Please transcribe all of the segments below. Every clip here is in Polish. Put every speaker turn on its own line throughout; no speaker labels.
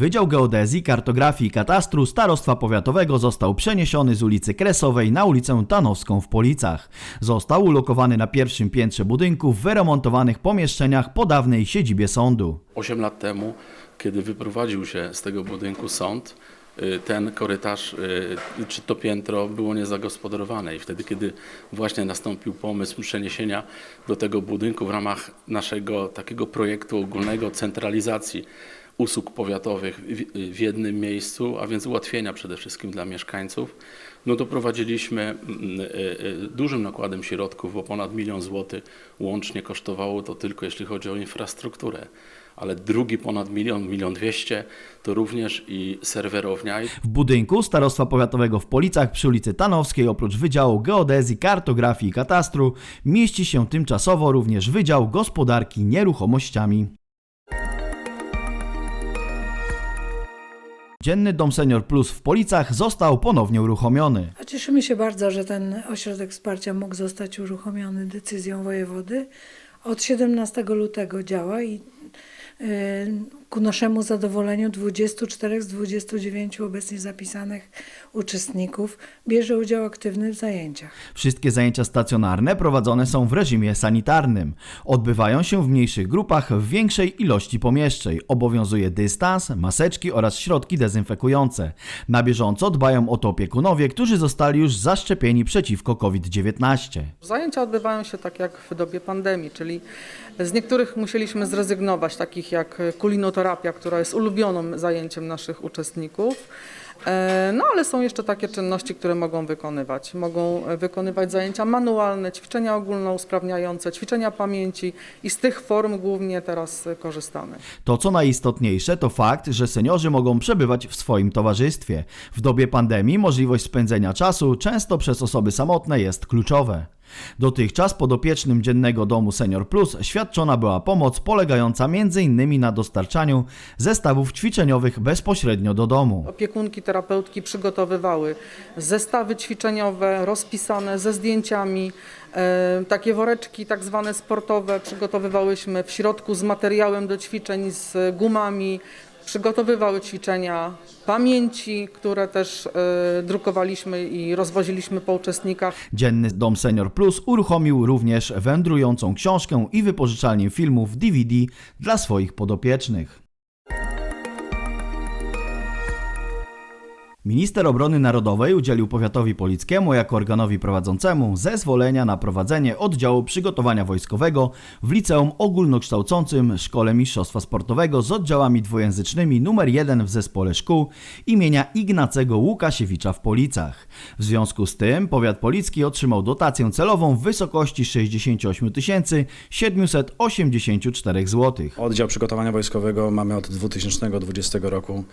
Wydział Geodezji, Kartografii i Katastru Starostwa Powiatowego został przeniesiony z ulicy Kresowej na ulicę Tanowską w Policach. Został ulokowany na pierwszym piętrze budynku w wyremontowanych pomieszczeniach po dawnej siedzibie sądu.
8 lat temu, kiedy wyprowadził się z tego budynku sąd, y, ten korytarz y, czy to piętro było niezagospodarowane i wtedy, kiedy właśnie nastąpił pomysł przeniesienia do tego budynku w ramach naszego takiego projektu ogólnego centralizacji usług powiatowych w, jednym miejscu, a więc ułatwienia przede wszystkim dla mieszkańców, no to prowadziliśmy mm, y, y, dużym nakładem środków, bo ponad milion złotych łącznie kosztowało to tylko jeśli chodzi o infrastrukturę. Ale drugi ponad milion, milion dwieście to również i serwerownia.
W budynku Starostwa Powiatowego w Policach przy ulicy Tanowskiej oprócz Wydziału Geodezji, Kartografii i Katastru mieści się tymczasowo również Wydział Gospodarki Nieruchomościami. Dzienny Dom Senior Plus w Policach został ponownie uruchomiony.
Cieszymy się bardzo, że ten ośrodek wsparcia mógł zostać uruchomiony decyzją wojewody. Od 17 lutego działa i y, ku naszemu zadowoleniu 24 z 29 obecnie zapisanych uczestników bierze udział aktywny w zajęciach.
Wszystkie zajęcia stacjonarne prowadzone są w reżimie sanitarnym. Odbywają się w mniejszych grupach w większej ilości pomieszczeń. Obowiązuje dystans, maseczki oraz środki dezynfekujące. Na bieżąco dbają o to opiekunowie, którzy zostali już zaszczepieni przeciwko COVID-19.
Zajęcia odbywają się tak jak w dobie pandemii, czyli z niektórych musieliśmy zrezygnować, takich jak kulinoterapia, która jest ulubionym zajęciem naszych uczestników. E, No ale są jeszcze takie czynności, które mogą wykonywać. Mogą e, wykonywać zajęcia manualne, ćwiczenia ogólnousprawniające, ćwiczenia pamięci i z tych form głównie teraz e, korzystamy.
To co najistotniejsze to fakt, że seniorzy mogą przebywać w swoim towarzystwie. W dobie pandemii możliwość spędzenia czasu często przez osoby samotne jest kluczowe. Dotychczas podopiecznym Dziennego Domu Senior Plus świadczona była pomoc polegająca m.in. na dostarczaniu zestawów ćwiczeniowych bezpośrednio do domu.
Opiekunki, terapeutki przygotowywały zestawy ćwiczeniowe rozpisane ze zdjęciami. E, takie woreczki tak zwane sportowe przygotowywałyśmy w środku z materiałem do ćwiczeń, z gumami. Przygotowywały ćwiczenia pamięci, które też e, drukowaliśmy i rozwoziliśmy po uczestnikach.
Dzienny Dom Senior Plus uruchomił również wędrującą książkę i wypożyczalnię filmów DVD dla swoich podopiecznych. Minister Obrony Narodowej udzielił powiatowi polickiemu jako organowi prowadzącemu zezwolenia na prowadzenie oddziału przygotowania wojskowego w liceum ogólnokształcącym Szkole Mistrzostwa Sportowego z oddziałami dwujęzycznymi nr 1 w zespole szkół imienia Ignacego Łukasiewicza w Policach. W związku z tym powiat policki otrzymał dotację celową w wysokości 68 784 zł.
Oddział przygotowania wojskowego mamy od 2020 roku.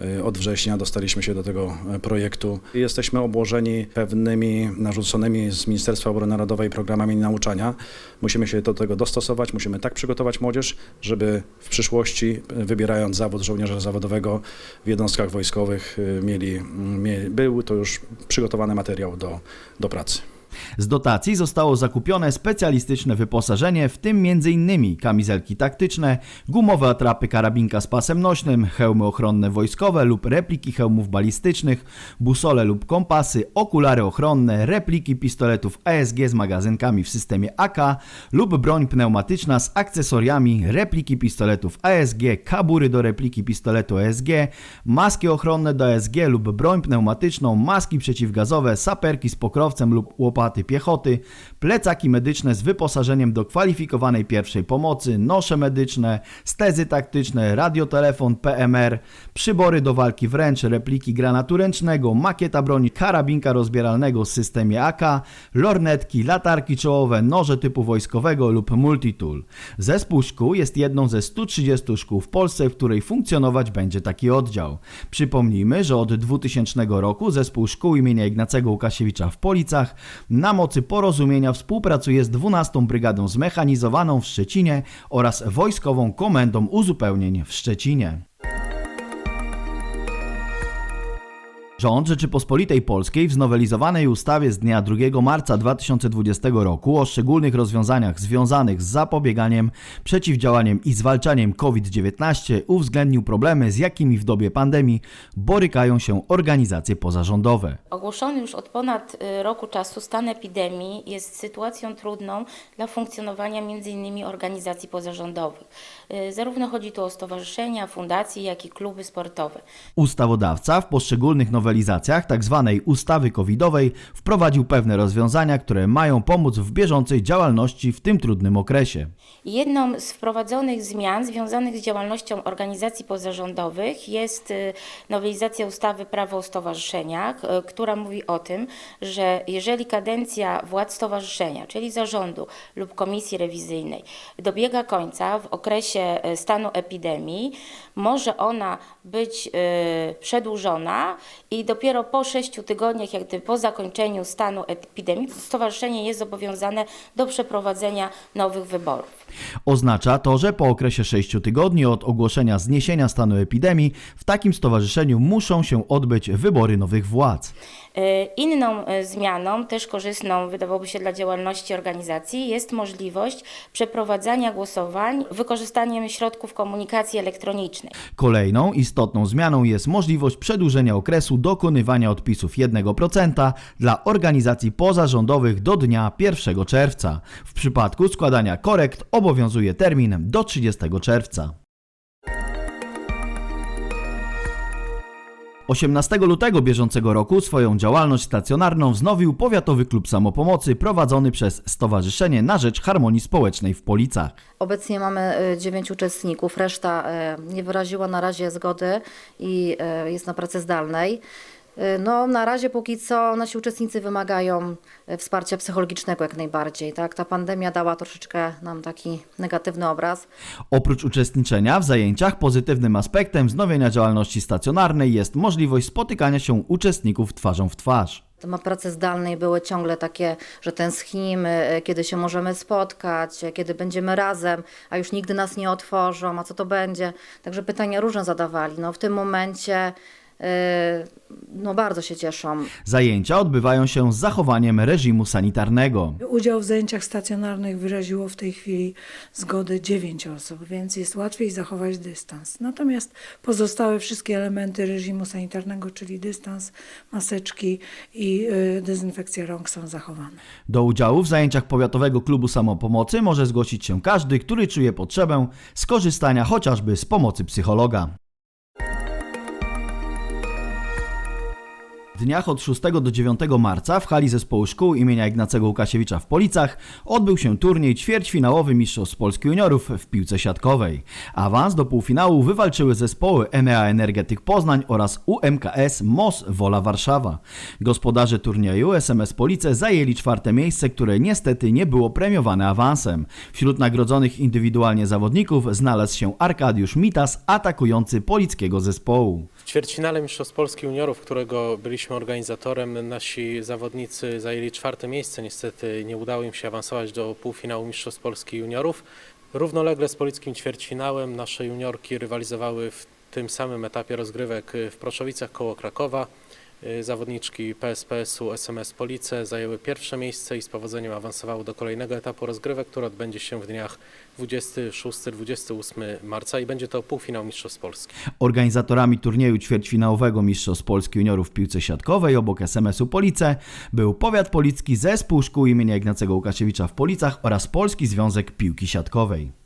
Y, Od września dostaliśmy się do tego y, projektu. Jesteśmy obłożeni pewnymi narzuconymi z Ministerstwa Obrony Narodowej programami nauczania. Musimy się do tego dostosować, musimy tak przygotować młodzież, żeby w przyszłości, y, wybierając zawód żołnierza zawodowego w jednostkach wojskowych, y, mieli, mie, był to już przygotowany materiał do, do pracy.
Z dotacji zostało zakupione specjalistyczne wyposażenie, w tym m.in. kamizelki taktyczne, gumowe atrapy karabinka z pasem nośnym, hełmy ochronne wojskowe lub repliki hełmów balistycznych, busole lub kompasy, okulary ochronne, repliki pistoletów ASG z magazynkami w systemie AK lub broń pneumatyczna z akcesoriami, repliki pistoletów ASG, kabury do repliki pistoletu ASG, maski ochronne do ASG lub broń pneumatyczną, maski przeciwgazowe, saperki z pokrowcem lub łopaty piechoty, plecaki medyczne z wyposażeniem do kwalifikowanej pierwszej pomocy, nosze medyczne, stezy taktyczne, radiotelefon PMR, przybory do walki wręcz, repliki granatu ręcznego, makieta broni, karabinka rozbieralnego w systemie AK, lornetki, latarki czołowe, noże typu wojskowego lub multitool. Zespół szkół jest jedną ze 130 szkół w Polsce, w której funkcjonować będzie taki oddział. Przypomnijmy, że od 2000 roku zespół szkół imienia Ignacego Łukasiewicza w Policach na mocy porozumienia współpracuje z 12 Brygadą Zmechanizowaną w Szczecinie oraz Wojskową Komendą Uzupełnień w Szczecinie. Rząd Rzeczypospolitej Polskiej w znowelizowanej ustawie z dnia 2 marca 2020 roku o szczególnych rozwiązaniach związanych z zapobieganiem, przeciwdziałaniem i zwalczaniem COVID-19 uwzględnił problemy, z jakimi w dobie pandemii borykają się organizacje pozarządowe.
Ogłoszony już od ponad y, roku czasu stan epidemii jest sytuacją trudną dla funkcjonowania m.in. organizacji pozarządowych. Y, Zarówno chodzi tu o stowarzyszenia, fundacje, jak i kluby sportowe.
Ustawodawca w poszczególnych nowelizacjach tzw. ustawy covidowej wprowadził pewne rozwiązania, które mają pomóc w bieżącej działalności w tym trudnym okresie.
Jedną z wprowadzonych zmian związanych z działalnością organizacji pozarządowych jest y, nowelizacja ustawy Prawo o stowarzyszeniach, y, która mówi o tym, że jeżeli kadencja władz stowarzyszenia, czyli zarządu lub komisji rewizyjnej dobiega końca w okresie y, stanu epidemii, może ona być przedłużona i dopiero po sześciu tygodniach, jak gdyby po zakończeniu stanu epidemii, stowarzyszenie jest zobowiązane do przeprowadzenia nowych wyborów.
Oznacza to, że po okresie 6 tygodni od ogłoszenia zniesienia stanu epidemii w takim stowarzyszeniu muszą się odbyć wybory nowych władz.
E, Inną e, zmianą, też korzystną wydawałoby się dla działalności organizacji, jest możliwość przeprowadzania głosowań wykorzystaniem środków komunikacji elektronicznej.
Kolejną istotną zmianą jest możliwość przedłużenia okresu dokonywania odpisów 1% dla organizacji pozarządowych do dnia 1 czerwca. W przypadku składania korekt obowiązuje termin do 30 czerwca. 18 lutego bieżącego roku swoją działalność stacjonarną wznowił Powiatowy Klub Samopomocy prowadzony przez Stowarzyszenie na Rzecz Harmonii Społecznej w Policach.
Obecnie mamy y, dziewięć uczestników, reszta y, nie wyraziła na razie zgody i y, jest na pracy zdalnej. Y, No, na razie póki co nasi uczestnicy wymagają y, wsparcia psychologicznego jak najbardziej. Tak? Ta pandemia dała troszeczkę nam taki negatywny obraz.
Oprócz uczestniczenia w zajęciach, pozytywnym aspektem wznowienia działalności stacjonarnej jest możliwość spotykania się uczestników twarzą w twarz.
Na pracy zdalnej były ciągle takie, że tęsknimy, y, kiedy się możemy spotkać, kiedy będziemy razem, a już nigdy nas nie otworzą, a co to będzie. Także pytania różne zadawali. No, w tym momencie no, bardzo się cieszą.
Zajęcia odbywają się z zachowaniem reżimu sanitarnego.
Udział w zajęciach stacjonarnych wyraziło w tej chwili zgodę 9 osób, więc jest łatwiej zachować dystans. Natomiast pozostałe wszystkie elementy reżimu sanitarnego, czyli dystans, maseczki i y, dezynfekcja rąk są zachowane.
Do udziału w zajęciach Powiatowego Klubu Samopomocy może zgłosić się każdy, który czuje potrzebę skorzystania chociażby z pomocy psychologa. W dniach od 6 do 9 marca w hali zespołu szkół imienia Ignacego Łukasiewicza w Policach odbył się turniej ćwierćfinałowy Mistrzostw Polski Juniorów w piłce siatkowej. Awans do półfinału wywalczyły zespoły Enea Energetyk Poznań oraz UMKS MOS Wola Warszawa. Gospodarze turnieju SMS Police zajęli czwarte miejsce, które niestety nie było premiowane awansem. Wśród nagrodzonych indywidualnie zawodników znalazł się Arkadiusz Mitas, atakujący polickiego zespołu.
W ćwierćfinale Mistrzostw Polski Juniorów, którego byliśmy organizatorem, nasi zawodnicy zajęli czwarte miejsce. Niestety nie udało im się awansować do półfinału Mistrzostw Polski Juniorów. Równolegle z polickim ćwierćfinałem nasze juniorki rywalizowały w tym samym etapie rozgrywek w Proszowicach koło Krakowa. Zawodniczki PSPS-u SMS Police zajęły pierwsze miejsce i z powodzeniem awansowały do kolejnego etapu rozgrywek, który odbędzie się w dniach 26-28 marca i będzie to półfinał Mistrzostw Polski.
Organizatorami turnieju ćwierćfinałowego Mistrzostw Polski Juniorów w piłce siatkowej obok SMS-u Police był Powiat Policki Zespół Szkół imienia Ignacego Łukasiewicza w Policach oraz Polski Związek Piłki Siatkowej.